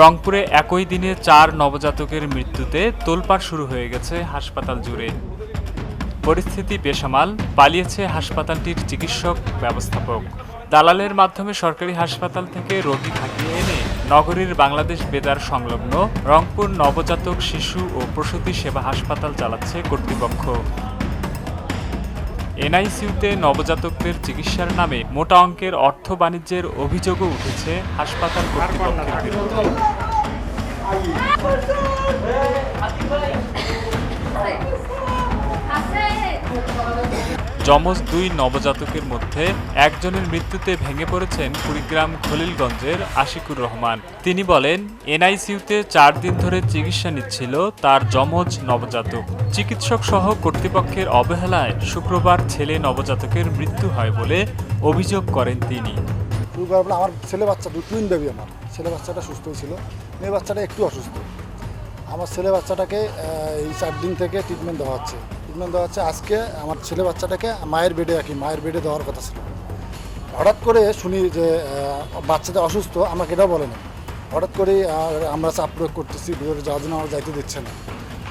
রংপুরে একই দিনে চার নবজাতকের মৃত্যুতে তোলপাড় শুরু হয়ে গেছে হাসপাতাল জুড়ে। পরিস্থিতি বেসামাল, পালিয়েছে হাসপাতালটির চিকিৎসক, ব্যবস্থাপক। দালালের মাধ্যমে সরকারি হাসপাতাল থেকে রোগী থাকিয়ে এনে নগরীর বাংলাদেশ বেদার সংলগ্ন রংপুর নবজাতক শিশু ও প্রসূতি সেবা হাসপাতাল চালাচ্ছে কর্তৃপক্ষ। এনআইসিউতে নবজাতকদের চিকিৎসার নামে মোটা অঙ্কের অর্থ বাণিজ্যের অভিযোগও উঠেছে হাসপাতাল কর্তৃপক্ষের বিরুদ্ধে। যমজ দুই নবজাতকের মধ্যে একজনের মৃত্যুতে ভেঙে পড়েছেন কুড়িগ্রাম খলিলগঞ্জের আশিকুর রহমান। তিনি বলেন, এনআইসিউতে চার দিন ধরে চিকিৎসা নিচ্ছিল তার যমজ নবজাতক। চিকিৎসক সহ কর্তৃপক্ষের অবহেলায় শুক্রবার ছেলে নবজাতকের মৃত্যু হয় বলে অভিযোগ করেন তিনি। আমার ছেলে বাচ্চা দু টুইন বেবি আমার। ছেলে বাচ্চাটা সুস্থ ছিল। মেয়ে বাচ্চাটা একটু অসুস্থ। আমার ছেলে বাচ্চাটাকে এই চার দিন থেকে ট্রিটমেন্ট দেওয়া হচ্ছে ট্রিটমেন্ট দেওয়া হচ্ছে আজকে আমার ছেলে বাচ্চাটাকে মায়ের বেডে রাখি মায়ের বেডে দেওয়ার কথা ছিল। হঠাৎ করে শুনি যে বাচ্চাটা অসুস্থ আমাকে এটাও বলে না। হঠাৎ করে আহ, আমরা চাপ প্রয়োগ করতেছি ভিতরে যাওয়ার জন্য আমার যাইতে দিচ্ছে না।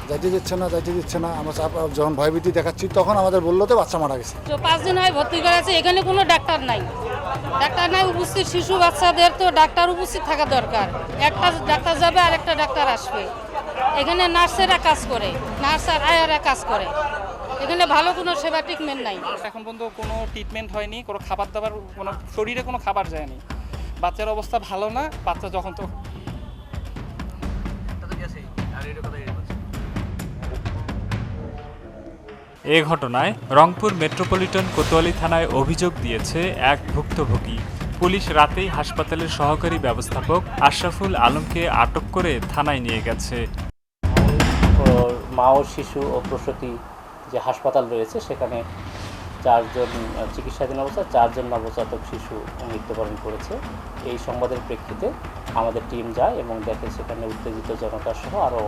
যাইতে দিচ্ছে না যাইতে দিচ্ছে না। আমরা চাপ যখন ভয়ভীতি দেখাচ্ছি তখন আমাদের বলল তো বাচ্চা মারা গেছে। পাঁচ দিন হয় ভর্তি করা আছে এখানে কোনো ডাক্তার নাই। ডাক্তার নাই উপস্থিত শিশু বাচ্চাদের তো ডাক্তার উপস্থিত থাকা দরকার। একটা ডাক্তার যাবে আর একটা ডাক্তার আসবে। এখানে নার্সেরা কাজ করে নার্স আর আয়ারা কাজ করে। এখানে ভালো কোনো সেবা ট্রিটমেন্ট নাই। এখন পর্যন্ত কোনো ট্রিটমেন্ট হয়নি কোনো খাবার দাবার কোনো শরীরে কোনো খাবার যায়নি। বাচ্চার অবস্থা ভালো না বাচ্চা যখন তো এ ঘটনায় রংপুর মেট্রোপলিটন কোতোয়ালি থানায় অভিযোগ দিয়েছে এক ভুক্তভোগী। পুলিশ রাতেই হাসপাতালের সহকারী ব্যবস্থাপক আশরাফুল আলমকে আটক করে থানায় নিয়ে গেছে। মা ও শিশু ও প্রসূতি যে হাসপাতাল রয়েছে, সেখানে চারজন চিকিৎসাধীন অবস্থা চারজন নবজাতক শিশু মৃত্যুবরণ করেছে। এই সংবাদের প্রেক্ষিতে আমাদের টিম যায় এবং দেখে সেখানে উত্তেজিত জনতা সহ আরও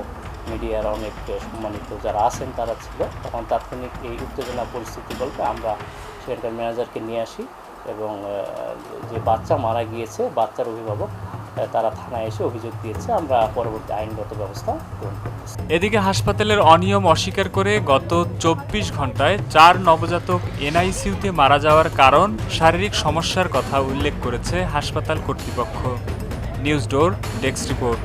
মিডিয়ার অনেক সম্মানিত যারা আছেন, তারা ছিল। তখন তাৎক্ষণিক এই উত্তেজনা পরিস্থিতি বলতে আমরা সেখানকার ম্যানেজারকে নিয়ে আসি এবং যে বাচ্চা মারা গিয়েছে, বাচ্চার অভিভাবক তারা থানায় এসে অভিযোগ দিয়েছে, আমরা পরবর্তী আইনগত ব্যবস্থা গ্রহণ করতেছি। এদিকে হাসপাতালের অনিয়ম অস্বীকার করে গত চব্বিশ ঘন্টায় চার নবজাতক এনআইসিউতে মারা যাওয়ার কারণ শারীরিক সমস্যার কথা উল্লেখ করেছে হাসপাতাল কর্তৃপক্ষ। News door, desk report.